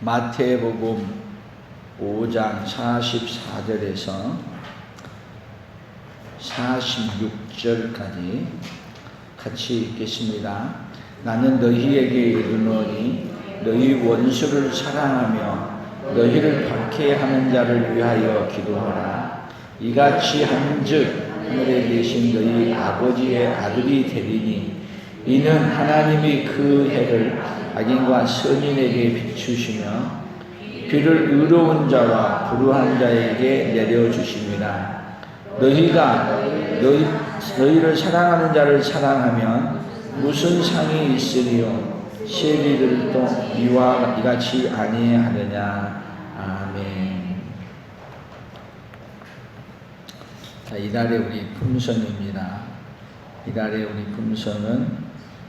마태복음 5장 44절에서 46절까지 같이 읽겠습니다. 나는 너희에게 이르노니 너희 원수를 사랑하며 너희를 박해하는 자를 위하여 기도하라. 이같이 한즉 하늘에 계신 너희 아버지의 아들이 되리니 이는 하나님이 그 해를 악인과 선인에게 비추시며 비를 의로운 자와 불우한 자에게 내려주십니다. 너희가 너희, 너희를 사랑하는 자를 사랑하면 무슨 상이 있으리요? 세리들도 이와 이같이 아니하느냐. 아멘. 자, 이달의 우리 품성입니다. 이달의 우리 품성은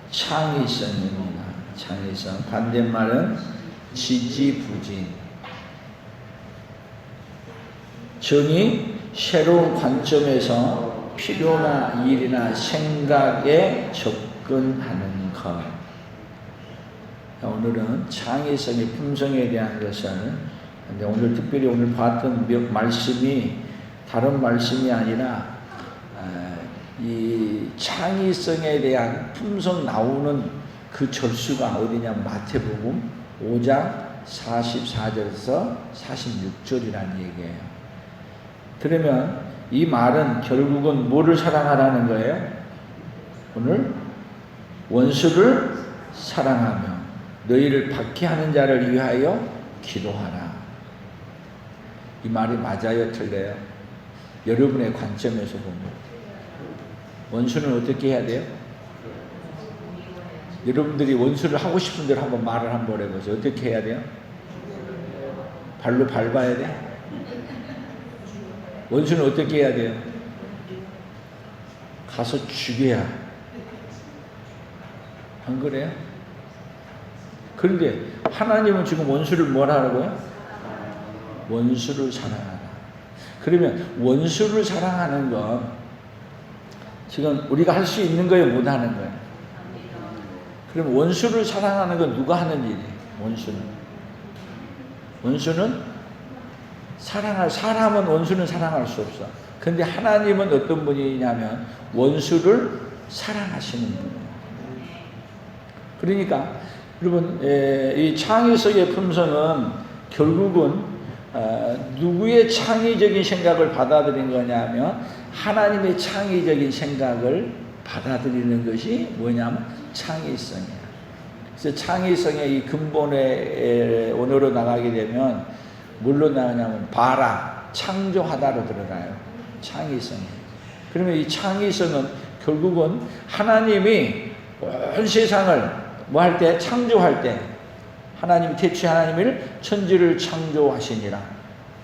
창의성입니다. 창의성. 반대말은 지지부진. 정이 새로운 관점에서 필요나 일이나 생각에 접근하는 것. 오늘은 창의성의 품성에 대한 것을 근데 오늘 특별히 오늘 봤던 몇 말씀이 다른 말씀이 아니라 이 창의성에 대한 품성 나오는 그 절수가 어디냐 마태복음 5장 44절에서 46절이라는 얘기예요. 그러면 이 말은 결국은 뭐를 사랑하라는 거예요? 오늘 원수를 사랑하며 너희를 박해하는 자를 위하여 기도하라. 이 말이 맞아요, 틀려요? 여러분의 관점에서 보면 원수는 어떻게 해야 돼요? 여러분들이 원수를 하고 싶은 대로 한번 말을 한번 해보세요. 어떻게 해야 돼요? 발로 밟아야 돼? 원수는 어떻게 해야 돼요? 가서 죽여야. 안 그래요? 그런데 하나님은 지금 원수를 뭘 하라고요? 원수를 사랑하라. 그러면 원수를 사랑하는 건 지금 우리가 할 수 있는 거예요? 못 하는 거예요? 그럼 원수를 사랑하는 건 누가 하는 일이에요? 원수는. 원수는 사랑할 사람은 원수는 사랑할 수 없어. 근데 하나님은 어떤 분이냐면 원수를 사랑하시는 분이에요. 그러니까 여러분 이 창의성의 품성은 결국은 어, 누구의 창의적인 생각을 받아들인 거냐면 하나님의 창의적인 생각을 받아들이는 것이 뭐냐면 창의성이야. 그래서 창의성의 이 근본의 원어로 나가게 되면 뭘로 나가냐면 바라, 창조하다로 들어가요. 창의성이. 그러면 이 창의성은 결국은 하나님이 온 세상을 뭐 할 때? 창조할 때 하나님 태초 하나님을 천지를 창조하시니라.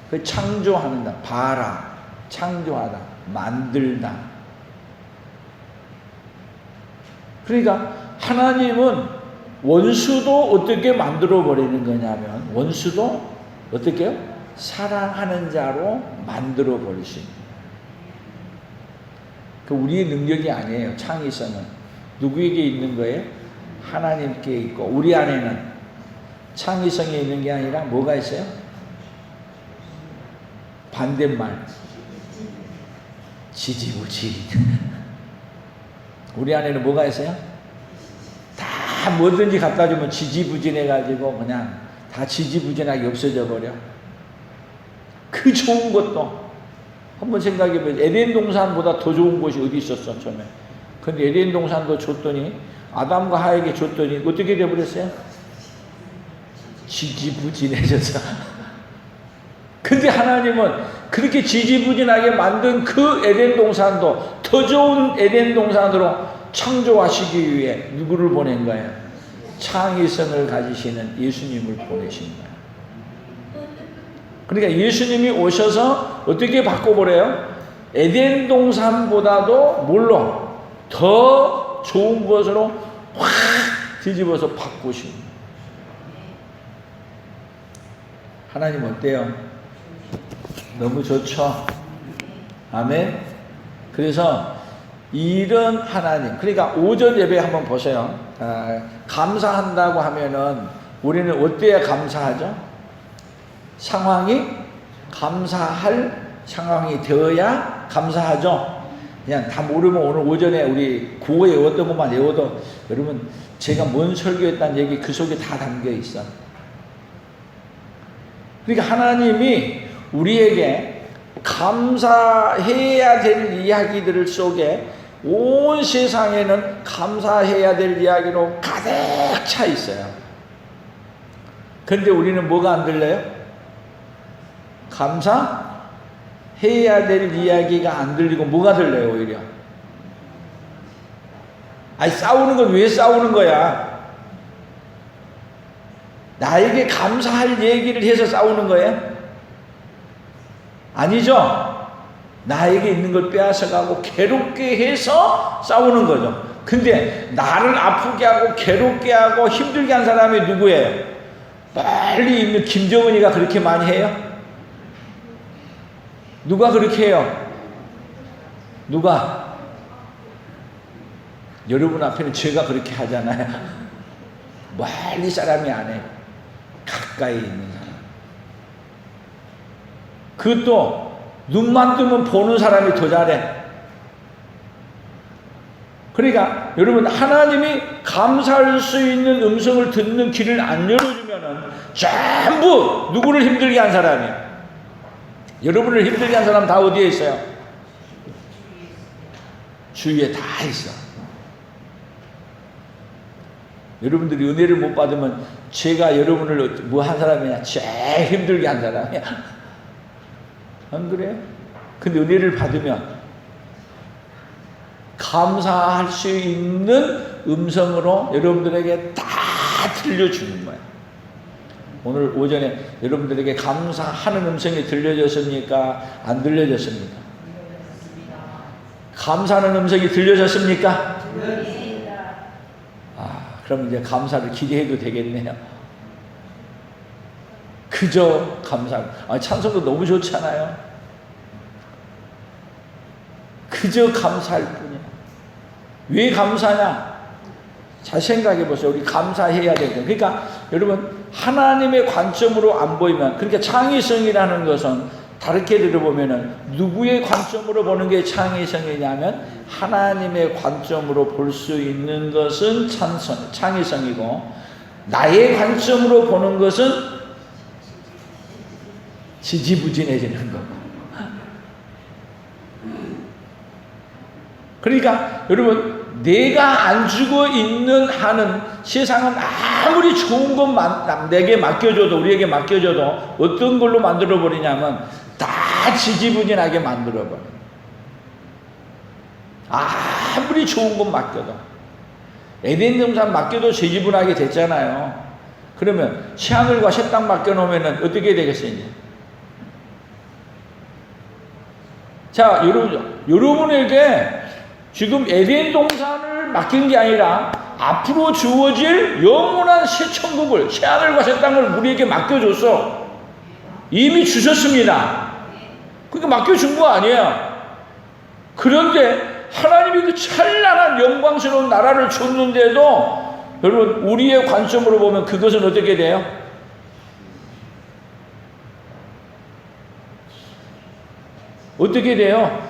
그 창조하는다. 바라, 창조하다, 만들다. 그러니까 하나님은 원수도 어떻게 만들어 버리는 거냐면 원수도 어떻게 요 사랑하는 자로 만들어 버리신. 그 우리의 능력이 아니에요. 창의성은 누구에게 있는 거예요? 하나님께 있고 우리 안에는 창의성이 있는 게 아니라 뭐가 있어요? 반대말 지지부지. 우리 안에는 뭐가 있어요? 다 뭐든지 갖다 주면 지지부진해가지고 그냥 다 지지부진하게 없어져 버려. 그 좋은 것도 한번 생각해 보세요. 에덴 동산보다 더 좋은 곳이 어디 있었어 처음에. 근데 에덴 동산도 줬더니 아담과 하에게 줬더니 어떻게 돼버렸어요? 지지부진해져서. 근데 하나님은 그렇게 지지부진하게 만든 그 에덴 동산도 더 좋은 에덴 동산으로 창조하시기 위해 누구를 보낸 거예요? 창의성을 가지시는 예수님을 보내신 거예요. 그러니까 예수님이 오셔서 어떻게 바꿔버려요? 에덴 동산보다도 뭘로? 더 좋은 것으로 확 뒤집어서 바꾸신 하나님 어때요? 너무 좋죠? 아멘? 그래서 이런 하나님, 그러니까 오전 예배 한번 보세요. 아, 감사한다고 하면은 우리는 어때야 감사하죠? 상황이 감사할 상황이 되어야 감사하죠. 그냥 다 모르면 오늘 오전에 우리 구호에 외웠던 것만 외워도 여러분 제가 뭔 설교했다는 얘기 그 속에 다 담겨 있어. 그러니까 하나님이 우리에게 감사해야 될 이야기들 속에 온 세상에는 감사해야 될 이야기로 가득 차 있어요. 근데 우리는 뭐가 안 들려요? 감사해야 될 이야기가 안 들리고 뭐가 들려요, 오히려? 아니, 싸우는 건 왜 싸우는 거야? 나에게 감사할 얘기를 해서 싸우는 거예요? 아니죠? 나에게 있는 걸 빼앗아가고 괴롭게 해서 싸우는 거죠. 근데 나를 아프게 하고 괴롭게 하고 힘들게 한 사람이 누구예요? 빨리 있는 김정은이가 그렇게 많이 해요? 누가 그렇게 해요? 누가? 여러분 앞에는 제가 그렇게 하잖아요. 멀리 사람이 안 해. 가까이 있는. 그것도 눈만 뜨면 보는 사람이 더 잘해. 그러니까 여러분 하나님이 감사할 수 있는 음성을 듣는 길을 안 열어주면은 전부 누구를 힘들게 한 사람이야. 여러분을 힘들게 한 사람 다 어디에 있어요? 주위에 다 있어. 여러분들이 은혜를 못 받으면 제가 여러분을 뭐 한 사람이냐? 제일 힘들게 한 사람이야. 안 그래요? 근데 은혜를 받으면 감사할 수 있는 음성으로 여러분들에게 다 들려주는 거예요. 오늘 오전에 여러분들에게 감사하는 음성이 들려졌습니까? 안 들려졌습니까? 감사하는 음성이 들려졌습니까? 아, 그럼 이제 감사를 기대해도 되겠네요. 그저 감사. 아, 찬송도 너무 좋잖아요. 그저 감사할 뿐이야. 왜 감사냐? 잘 생각해 보세요. 우리 감사해야 되죠. 그러니까 여러분 하나님의 관점으로 안 보이면 그러니까 창의성이라는 것은 다르게 들어보면은 누구의 관점으로 보는 게 창의성이냐면 하나님의 관점으로 볼 수 있는 것은 찬성, 창의성이고 나의 관점으로 보는 것은 지지부진해지는 거고. 그러니까 여러분 내가 안 주고 있는 한은 세상은 아무리 좋은 것만 내게 맡겨줘도 우리에게 맡겨줘도 어떤 걸로 만들어 버리냐면 다 지지부진하게 만들어 버려. 아무리 좋은 것 맡겨도 에덴 동산 맡겨도 지지분하게 됐잖아요. 그러면 새하늘과 새 땅 맡겨놓으면 어떻게 되겠어요 이제? 자 여러분 여러분에게 지금 에덴 동산을 맡긴 게 아니라 앞으로 주어질 영원한 새 천국을 새 하늘과 새 땅을 우리에게 맡겨줬어. 이미 주셨습니다. 그러니까 맡겨준 거 아니야. 그런데 하나님이 그 찬란한 영광스러운 나라를 줬는데도 여러분 우리의 관점으로 보면 그것은 어떻게 돼요? 어떻게 돼요?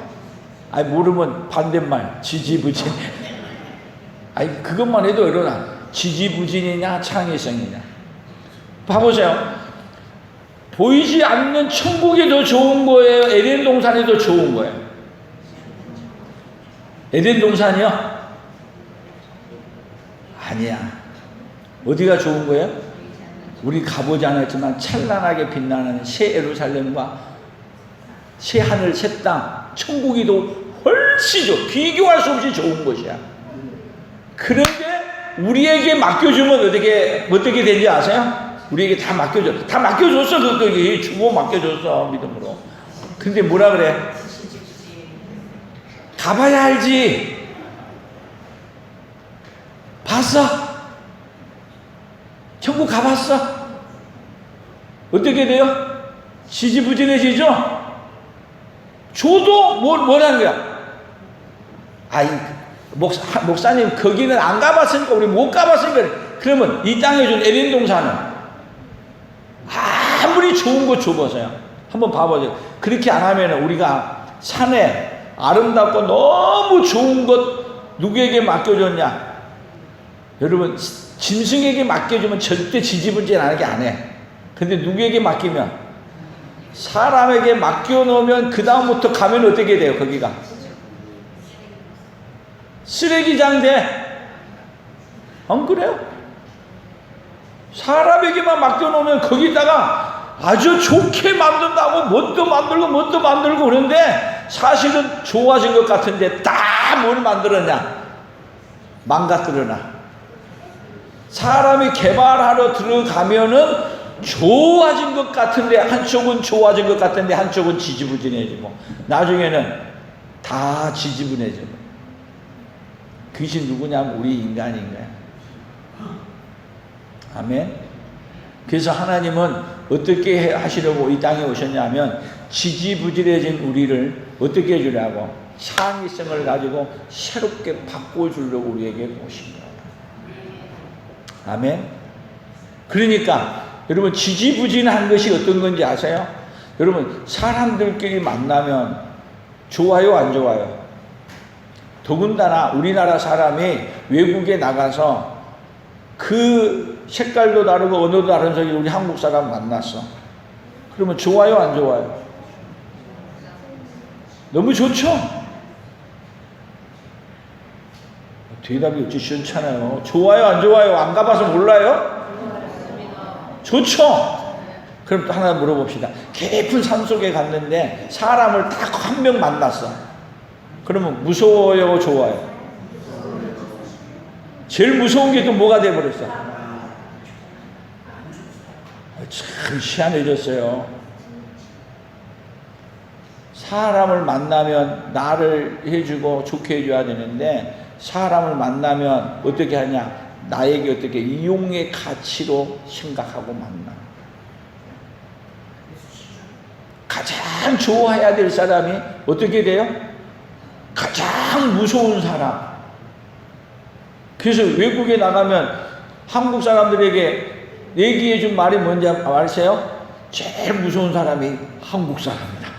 아니 모르면 반대말 지지부진. 아니 그것만 해도 일어나 지지부진이냐 창의성이냐. 봐보세요. 보이지 않는 천국이 더 좋은 거예요. 에덴 동산이 더 좋은 거예요. 에덴 동산이요? 아니야. 어디가 좋은 거예요? 우리 가보지 않았지만 찬란하게 빛나는 새 예루살렘과 새 하늘, 새 땅, 천국이 더 훨씬 좋, 비교할 수 없이 좋은 것이야. 그런데 우리에게 맡겨주면 어떻게, 어떻게 되는지 아세요? 우리에게 다 맡겨줘. 다 맡겨줬어, 그거기. 주고 맡겨줬어, 믿음으로. 근데 뭐라 그래? 가봐야 알지. 봤어? 천국 가봤어? 어떻게 돼요? 지지부진해지죠? 줘도 뭘, 뭐라는 거야? 아이, 목사, 목사님, 거기는 안 가봤으니까, 우리 못 가봤으니까, 그러면 이 땅에 준 에덴 동산은 아무리 좋은 거 줘보세요. 한번 봐보세요. 그렇게 안 하면 우리가 산에 아름답고 너무 좋은 것 누구에게 맡겨줬냐? 여러분, 짐승에게 맡겨주면 절대 지지분진하게 안 해. 근데 누구에게 맡기면? 사람에게 맡겨놓으면 그다음부터 가면 어떻게 돼요, 거기가? 쓰레기장 돼. 안 그래요? 사람에게만 맡겨놓으면 거기다가 아주 좋게 만든다고 뭣도 만들고 뭣도 만들고 그런데 사실은 좋아진 것 같은데 다 뭘 만들었냐? 망가뜨려놔. 사람이 개발하러 들어가면은 좋아진 것 같은데 한쪽은 좋아진 것 같은데 한쪽은 지지부진해지고 나중에는 다 지지분해지고 그것이 누구냐면 우리 인간인 거야. 아멘. 그래서 하나님은 어떻게 하시려고 이 땅에 오셨냐면 지지부진해진 우리를 어떻게 해주려고 창의성을 가지고 새롭게 바꿔주려고 우리에게 오신 거예요. 아멘. 그러니까 여러분 지지부진한 것이 어떤 건지 아세요? 여러분 사람들끼리 만나면 좋아요 안 좋아요? 더군다나 우리나라 사람이 외국에 나가서 그 색깔도 다르고 언어도 다른 저기 우리 한국 사람 만났어. 그러면 좋아요 안 좋아요? 너무 좋죠? 대답이 어찌 시원찮아요. 좋아요 안 좋아요? 안 가봐서 몰라요? 좋죠? 그럼 또 하나 물어봅시다. 깊은 산 속에 갔는데 사람을 딱 한 명 만났어. 그러면 무서워요, 좋아요? 제일 무서운 게 또 뭐가 돼버렸어? 참 희한해졌어요. 사람을 만나면 나를 해주고 좋게 해줘야 되는데 사람을 만나면 어떻게 하냐? 나에게 어떻게 이용의 가치로 생각하고 만나. 가장 좋아해야 될 사람이 어떻게 돼요? 가장 무서운 사람. 그래서 외국에 나가면 한국 사람들에게 얘기해 준 말이 뭔지 아세요? 제일 무서운 사람이 한국 사람이다.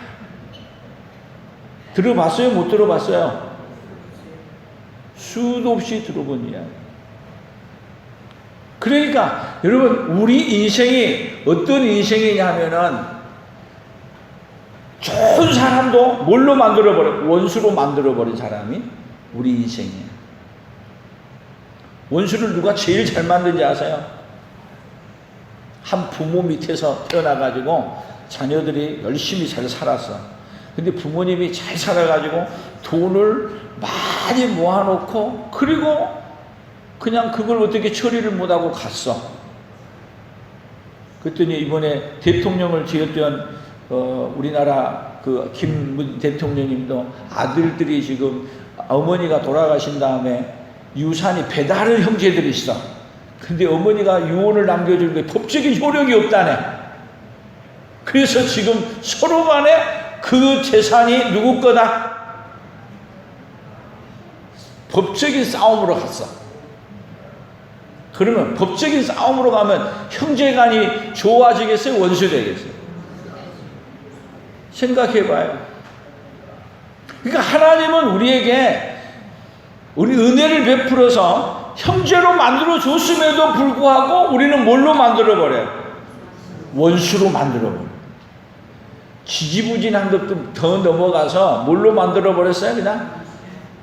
들어봤어요? 못 들어봤어요? 수도 없이 들어본 이야기. 그러니까 여러분 우리 인생이 어떤 인생이냐 하면은 좋은 사람도 뭘로 만들어버려? 원수로 만들어버린 사람이 우리 인생이에요. 원수를 누가 제일 잘 만든지 아세요? 한 부모 밑에서 태어나가지고 자녀들이 열심히 잘 살았어. 근데 부모님이 잘 살아가지고 돈을 많이 모아놓고 그리고 그냥 그걸 어떻게 처리를 못하고 갔어. 그랬더니 이번에 대통령을 지었던 어, 우리나라 그김 대통령님도 아들들이 지금 어머니가 돌아가신 다음에 유산이 배달을 형제들이 있어. 근데 어머니가 유언을 남겨준 게 법적인 효력이 없다네. 그래서 지금 서로 간에 그 재산이 누구 거다? 법적인 싸움으로 갔어. 그러면 법적인 싸움으로 가면 형제간이 좋아지겠어요? 원수 되겠어요? 생각해 봐요. 그러니까 하나님은 우리에게 우리 은혜를 베풀어서 형제로 만들어 줬음에도 불구하고 우리는 뭘로 만들어 버려요? 원수로 만들어 버려요. 지지부진한 것도 더 넘어가서 뭘로 만들어 버렸어요? 그냥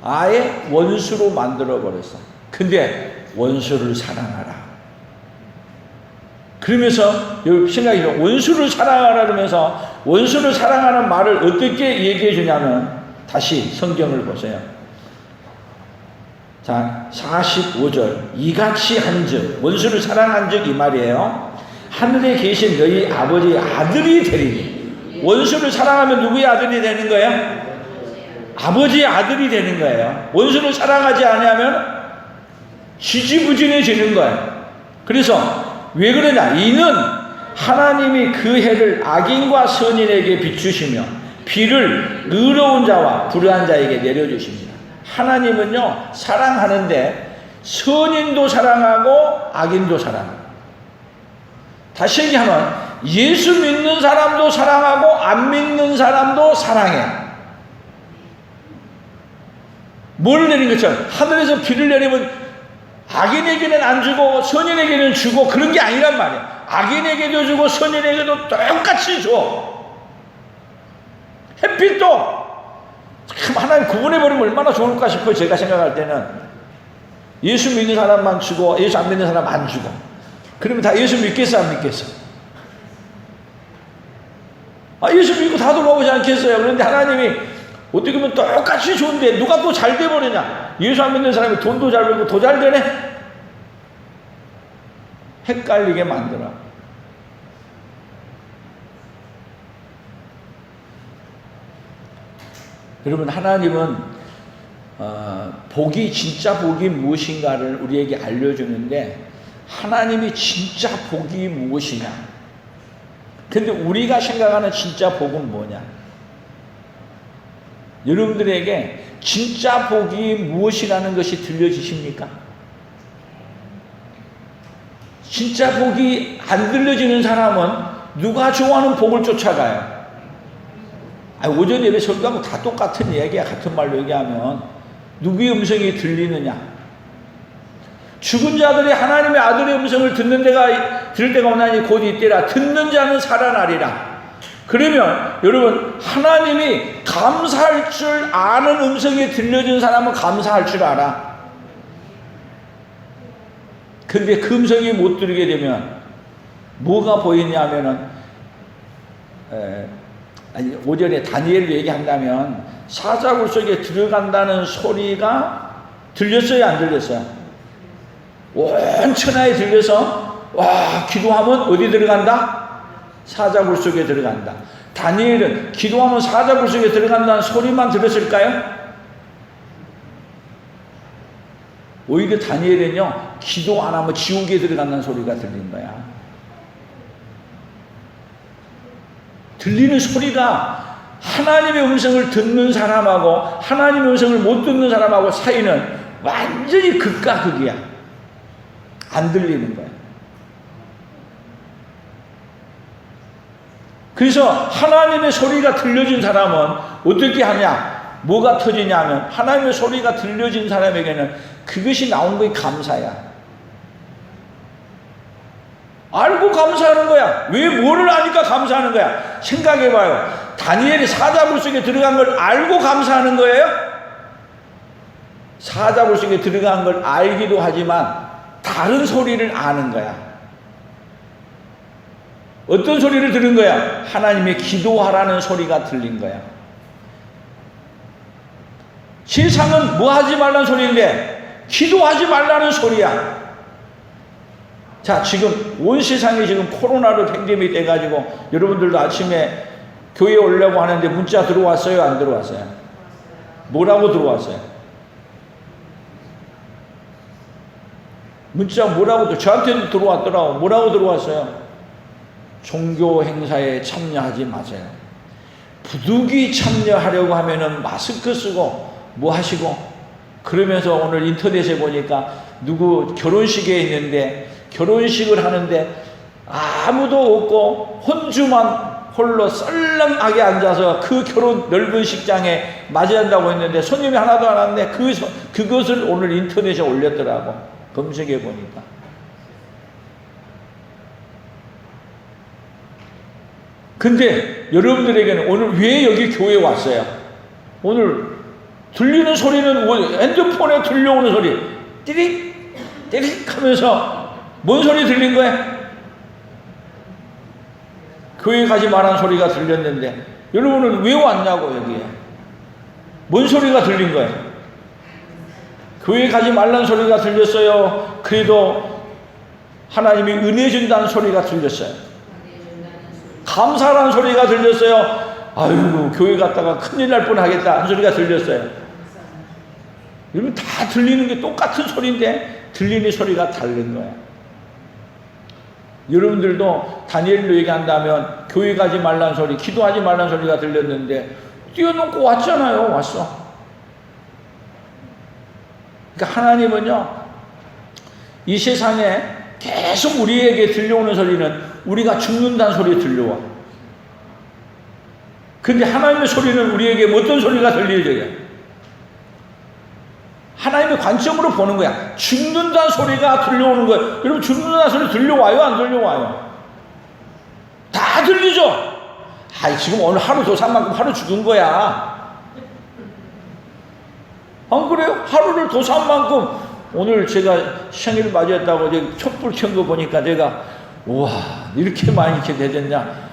아예 원수로 만들어 버렸어. 근데 원수를 사랑하라. 그러면서 생각해 원수를 사랑하라 그러면서 원수를 사랑하는 말을 어떻게 얘기해 주냐면 다시 성경을 보세요. 자, 45절. 이같이 한즉 원수를 사랑한 즉 이 말이에요. 하늘에 계신 너희 아버지 아들이 되리니 원수를 사랑하면 누구의 아들이 되는 거예요? 아버지의 아들이 되는 거예요. 원수를 사랑하지 않으면 지지부진해지는 거예요. 그래서 왜 그러냐? 이는 하나님이 그 해를 악인과 선인에게 비추시며 비를 의로운 자와 불의한 자에게 내려주십니다. 하나님은요, 사랑하는데 선인도 사랑하고 악인도 사랑하고. 다시 얘기하면 예수 믿는 사람도 사랑하고 안 믿는 사람도 사랑해. 뭘 내린 것처럼 하늘에서 비를 내리면 악인에게는 안 주고 선인에게는 주고 그런 게 아니란 말이야. 악인에게도 주고 선인에게도 똑같이 줘. 햇빛도 참 하나님 구분해버리면 얼마나 좋을까 싶어요. 제가 생각할 때는. 예수 믿는 사람만 주고 예수 안 믿는 사람 안 주고. 그러면 다 예수 믿겠어 안 믿겠어? 아 예수 믿고 다 돌아오지 않겠어요? 그런데 하나님이 어떻게 보면 똑같이 좋은데 누가 또 잘 돼버리냐? 예수 안 믿는 사람이 돈도 잘 벌고 더 잘 되네? 헷갈리게 만들어. 여러분 하나님은 어, 복이 진짜 복이 무엇인가를 우리에게 알려주는데 하나님이 진짜 복이 무엇이냐? 근데 우리가 생각하는 진짜 복은 뭐냐? 여러분들에게 진짜 복이 무엇이라는 것이 들려지십니까? 진짜 복이 안 들려지는 사람은 누가 좋아하는 복을 쫓아가요? 아, 오전 예배 설교하고 다 똑같은 이야기야. 같은 말로 얘기하면. 누구의 음성이 들리느냐? 죽은 자들이 하나님의 아들의 음성을 듣는 데가, 들을 때가 오나니 곧 이때라. 듣는 자는 살아나리라. 그러면 여러분, 하나님이 감사할 줄 아는 음성이 들려준 사람은 감사할 줄 알아. 근데 그 음성이 못 들게 되면 뭐가 보이냐면은, 에, 아니, 오전에 다니엘을 얘기한다면 사자굴 속에 들어간다는 소리가 들렸어요, 안 들렸어요? 온 천하에 들려서 와 기도하면 어디 들어간다? 사자굴 속에 들어간다. 다니엘은 기도하면 사자굴 속에 들어간다는 소리만 들었을까요? 오히려 다니엘은요 기도 안 하면 지옥에 들어간다는 소리가 들린 거야. 들리는 소리가 하나님의 음성을 듣는 사람하고 하나님의 음성을 못 듣는 사람하고 사이는 완전히 극과 극이야. 안 들리는 거야. 그래서 하나님의 소리가 들려진 사람은 어떻게 하냐? 뭐가 터지냐면 하나님의 소리가 들려진 사람에게는 그것이 나온 것이 감사야. 알고 감사하는 거야. 왜 뭐를 아니까 감사하는 거야? 생각해 봐요. 다니엘이 사자굴 속에 들어간 걸 알고 감사하는 거예요? 사자굴 속에 들어간 걸 알기도 하지만 다른 소리를 아는 거야. 어떤 소리를 들은 거야? 하나님의 기도하라는 소리가 들린 거야. 세상은 뭐 하지 말라는 소리인데 기도하지 말라는 소리야. 자, 지금 온 세상이 지금 코로나로 팬데믹 돼가지고 여러분들도 아침에 교회 오려고 하는데 문자 들어왔어요? 안 들어왔어요? 뭐라고 들어왔어요? 문자 뭐라고 또 저한테도 들어왔더라고. 뭐라고 들어왔어요? 종교 행사에 참여하지 마세요. 부득이 참여하려고 하면은 마스크 쓰고 뭐 하시고 그러면서 오늘 인터넷에 보니까 누구 결혼식에 있는데 결혼식을 하는데 아무도 없고 혼주만 홀로 썰렁하게 앉아서 그 결혼 넓은 식장에 맞이한다고 했는데 손님이 하나도 안 왔는데 그, 그것을 오늘 인터넷에 올렸더라고. 검색해 보니까. 근데 여러분들에게는 오늘 왜 여기 교회에 왔어요? 오늘 들리는 소리는 뭐 핸드폰에 들려오는 소리 띠릭 띠릭 하면서 뭔 소리 들린 거야? 교회 가지 말한 소리가 들렸는데 여러분은 왜 왔냐고 여기에 뭔 소리가 들린 거야? 교회 가지 말란 소리가 들렸어요. 그래도 하나님이 은혜 준다는 소리가 들렸어요. 감사라는 소리가 들렸어요. 아유, 교회 갔다가 큰일 날 뻔 하겠다 한 소리가 들렸어요. 여러분 다 들리는 게 똑같은 소리인데 들리는 소리가 다른 거야. 여러분들도 다니엘로 얘기한다면 교회 가지 말란 소리, 기도하지 말란 소리가 들렸는데 뛰어놓고 왔잖아요. 왔어. 그러니까 하나님은요, 이 세상에 계속 우리에게 들려오는 소리는 우리가 죽는다는 소리 들려와. 근데 하나님의 소리는 우리에게 어떤 소리가 들려져요? 하나님의 관점으로 보는 거야. 죽는다는 소리가 들려오는 거예요. 여러분 죽는다는 소리 들려와요? 안 들려와요? 다 들리죠? 아, 지금 오늘 하루 도산 만큼 하루 죽은 거야. 안 그래요? 하루를 도산 만큼 오늘 제가 생일 맞이했다고 촛불 켠 거 보니까 내가 와 이렇게 많이 이렇게 되졌냐?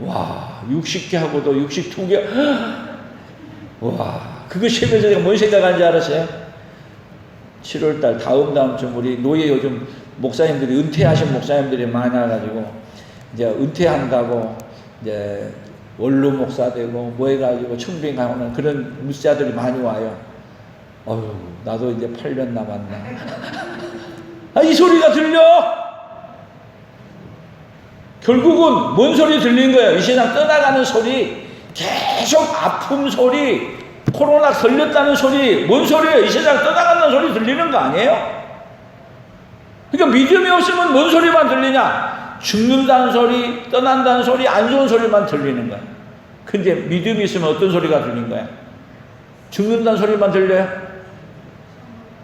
와 60개 하고도 62개 와 그거 쉬면서 내가 뭔 생각하는지 알았어요? 7월 달 다음 다음쯤 우리 노예 요즘 목사님들이 은퇴하신 목사님들이 많아가지고 이제 은퇴한다고 이제 원로 목사 되고 뭐 해가지고 청빙 가오는 그런 무자들이 많이 와요. 어휴 나도 이제 8년 남았나. 아, 이 소리가 들려. 결국은 뭔 소리 들린 거예요? 이 세상 떠나가는 소리, 계속 아픔 소리, 코로나 걸렸다는 소리, 뭔 소리예요? 이 세상 떠나간다는 소리 들리는 거 아니에요? 그러니까 믿음이 없으면 뭔 소리만 들리냐? 죽는다는 소리, 떠난다는 소리, 안 좋은 소리만 들리는 거야. 근데 믿음이 있으면 어떤 소리가 들린 거야? 죽는다는 소리만 들려요?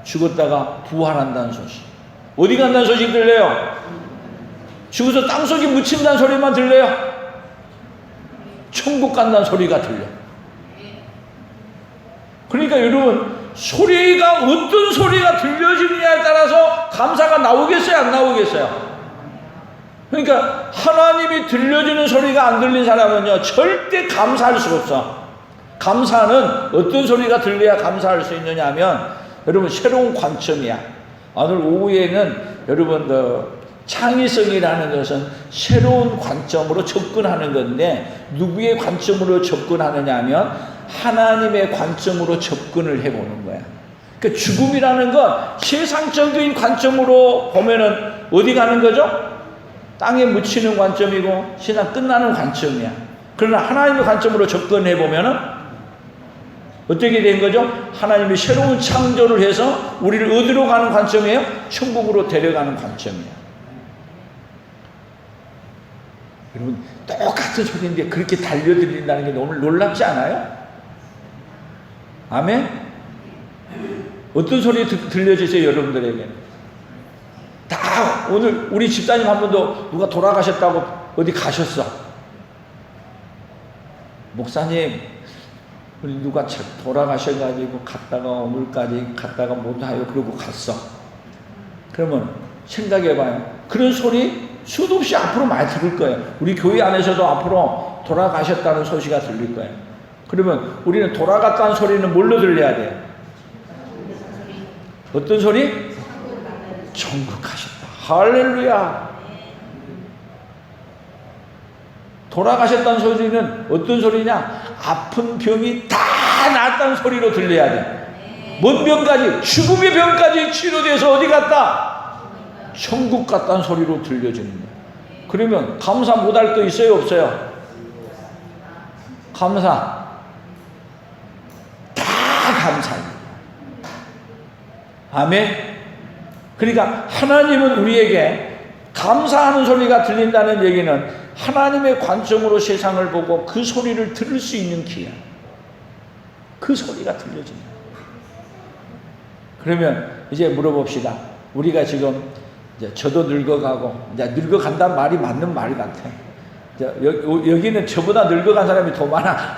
죽었다가 부활한다는 소식. 어디 간다는 소식 들려요? 죽어서 땅속에 묻힌다는 소리만 들려요? 천국 간다는 소리가 들려. 그러니까 여러분, 소리가 어떤 소리가 들려지느냐에 따라서 감사가 나오겠어요? 안 나오겠어요? 그러니까 하나님이 들려주는 소리가 안 들린 사람은요, 절대 감사할 수가 없어. 감사는 어떤 소리가 들려야 감사할 수 있느냐 하면, 여러분, 새로운 관점이야. 오늘 오후에는 여러분, 그, 창의성이라는 것은 새로운 관점으로 접근하는 건데, 누구의 관점으로 접근하느냐 하면, 하나님의 관점으로 접근을 해보는 거야. 그 죽음이라는 건 세상적인 관점으로 보면은 어디 가는 거죠? 땅에 묻히는 관점이고 세상 끝나는 관점이야. 그러나 하나님의 관점으로 접근해 보면은 어떻게 된 거죠? 하나님이 새로운 창조를 해서 우리를 어디로 가는 관점이에요? 천국으로 데려가는 관점이야. 여러분 똑같은 소리인데 그렇게 달려드린다는 게 너무 놀랍지 않아요? 아멘? 어떤 소리 들, 들려주세요 여러분들에게? 다 오늘 우리 집사님 한 분도 누가 돌아가셨다고 어디 가셨어. 목사님 우리 누가 돌아가셔가지고 갔다가 오늘까지 갔다가 못하요 그러고 갔어. 그러면 생각해봐요. 그런 소리 수도 없이 앞으로 많이 들을 거예요. 우리 교회 안에서도 앞으로 돌아가셨다는 소식이 들릴 거예요. 그러면 우리는 돌아갔다는 소리는 뭘로 들려야 돼요? 어떤 소리? 천국 가셨다. 할렐루야. 돌아가셨다는 소리는 어떤 소리냐? 아픈 병이 다 나았다는 소리로 들려야 돼. 뭔 병까지? 죽음의 병까지 치료돼서 어디 갔다? 천국 갔다는 소리로 들려주는 거야. 그러면 감사 못할 거 있어요? 없어요? 감사. 다 감사합니다. 아멘. 그러니까 하나님은 우리에게 감사하는 소리가 들린다는 얘기는 하나님의 관점으로 세상을 보고 그 소리를 들을 수 있는 기회. 그 소리가 들려진다. 그러면 이제 물어봅시다. 우리가 지금 이제 저도 늙어가고 이제 늙어간다는 말이 맞는 말 같아. 여, 여기는 저보다 늙어간 사람이 더 많아.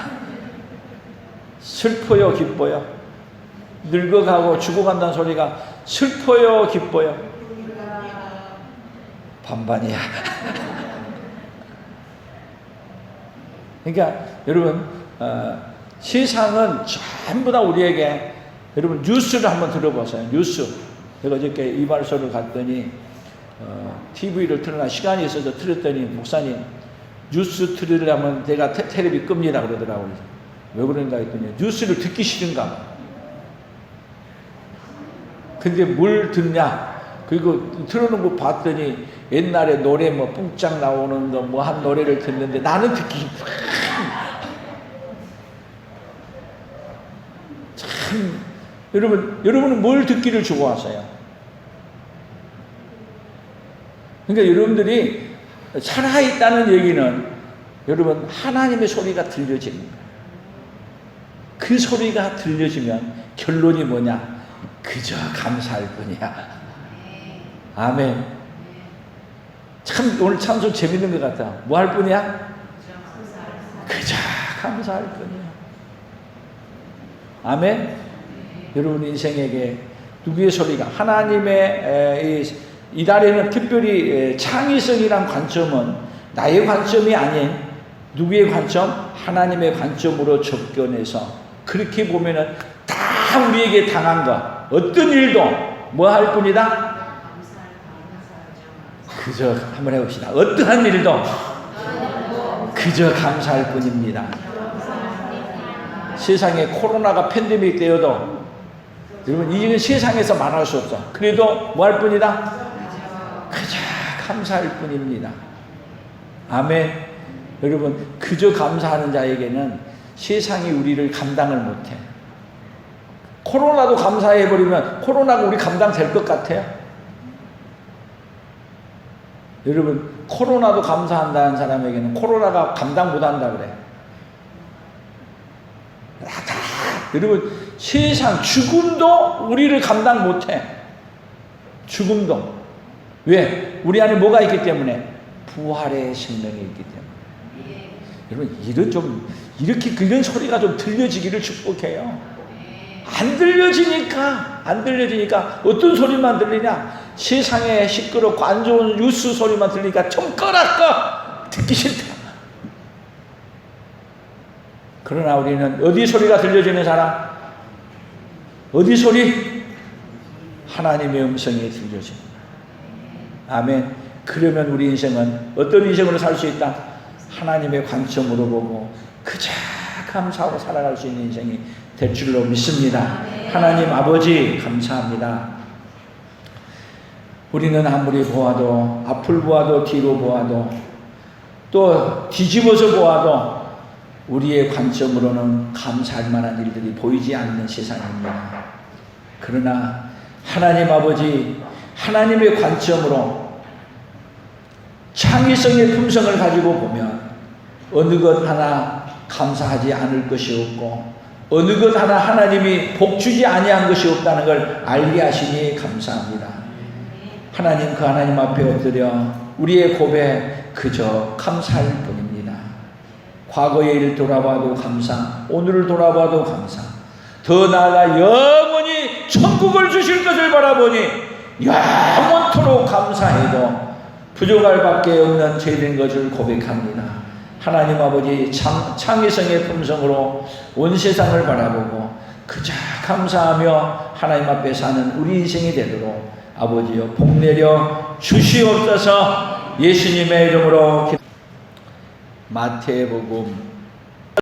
슬퍼요, 기뻐요. 늙어가고 죽어간다는 소리가 슬퍼요, 기뻐요. 반반이야. 그러니까 여러분 어, 세상은 전부 다 우리에게 여러분 뉴스를 한번 들어보세요. 뉴스. 제가 어저께 이발소를 갔더니 어, TV를 틀어놔 시간이 있어서 틀었더니 목사님 뉴스 틀으려면 내가 테, 텔레비 끕니다 그러더라고요. 왜 그런가 했더니 뉴스를 듣기 싫은가. 근데 뭘 듣냐? 그리고 틀어놓은 거 봤더니 옛날에 노래 뭐 뿡짝 나오는 거 뭐 한 노래를 듣는데 나는 듣기 참 여러분 여러분은 뭘 듣기를 좋아하세요? 그러니까 여러분들이 살아있다는 얘기는 여러분 하나님의 소리가 들려지는 거예요. 그 소리가 들려지면 결론이 뭐냐? 그저 감사할 뿐이야. 아멘. 참 오늘 참좀 재밌는 것 같아. 뭐 할 뿐이야? 그저 감사할 뿐이야. 아멘. 여러분 인생에게 누구의 소리가 하나님의 에, 이, 이 달에는 특별히 에, 창의성이란 관점은 나의 관점이 아닌 누구의 관점? 하나님의 관점으로 접근해서 그렇게 보면은 다 우리에게 당한 것 어떤 일도 뭐 할 뿐이다? 그저 한번 해봅시다. 어떠한 일도 그저 감사할 뿐입니다. 세상에 코로나가 팬데믹 되어도 여러분 이건 세상에서 말할 수 없어. 그래도 뭐 할 뿐이다? 감사할 뿐입니다. 아멘. 여러분 그저 감사하는 자에게는 세상이 우리를 감당을 못해. 코로나도 감사해 버리면 코로나가 우리 감당될 것 같아요? 여러분 코로나도 감사한다는 사람에게는 코로나가 감당 못한다 그래. 다, 다 여러분 세상 죽음도 우리를 감당 못해. 죽음도 왜? 우리 안에 뭐가 있기 때문에 부활의 생명이 있기 때문에. 여러분 이런 좀 이렇게 그런 소리가 좀 들려지기를 축복해요. 안 들려지니까 안 들려지니까 어떤 소리만 들리냐 세상에 시끄럽고 안 좋은 뉴스 소리만 들리니까 좀 꺼라 꺼 듣기 싫다 그러나 우리는 어디 소리가 들려지는 사람 어디 소리 하나님의 음성이 들려집니다 아멘 그러면 우리 인생은 어떤 인생으로 살 수 있다 하나님의 관점으로 보고 그저 감사하고 살아갈 수 있는 인생이 될 줄로 믿습니다. 하나님 아버지 감사합니다. 우리는 아무리 보아도 앞을 보아도 뒤로 보아도 또 뒤집어서 보아도 우리의 관점으로는 감사할 만한 일들이 보이지 않는 세상입니다. 그러나 하나님 아버지 하나님의 관점으로 창의성의 품성을 가지고 보면 어느 것 하나 감사하지 않을 것이 없고 어느 것 하나 하나님이 복 주지 아니한 것이 없다는 걸 알게 하시니 감사합니다. 하나님 그 하나님 앞에 엎드려 우리의 고백 그저 감사할 뿐입니다. 과거의 일 돌아봐도 감사, 오늘을 돌아봐도 감사. 더 나아가 영원히 천국을 주실 것을 바라보니 영원토록 감사해도 부족할 밖에 없는 죄된 것을 고백합니다. 하나님 아버지 창, 창의성의 품성으로 온 세상을 바라보고 그저 감사하며 하나님 앞에 사는 우리 인생이 되도록 아버지여 복 내려 주시옵소서 예수님의 이름으로 기... 마태복음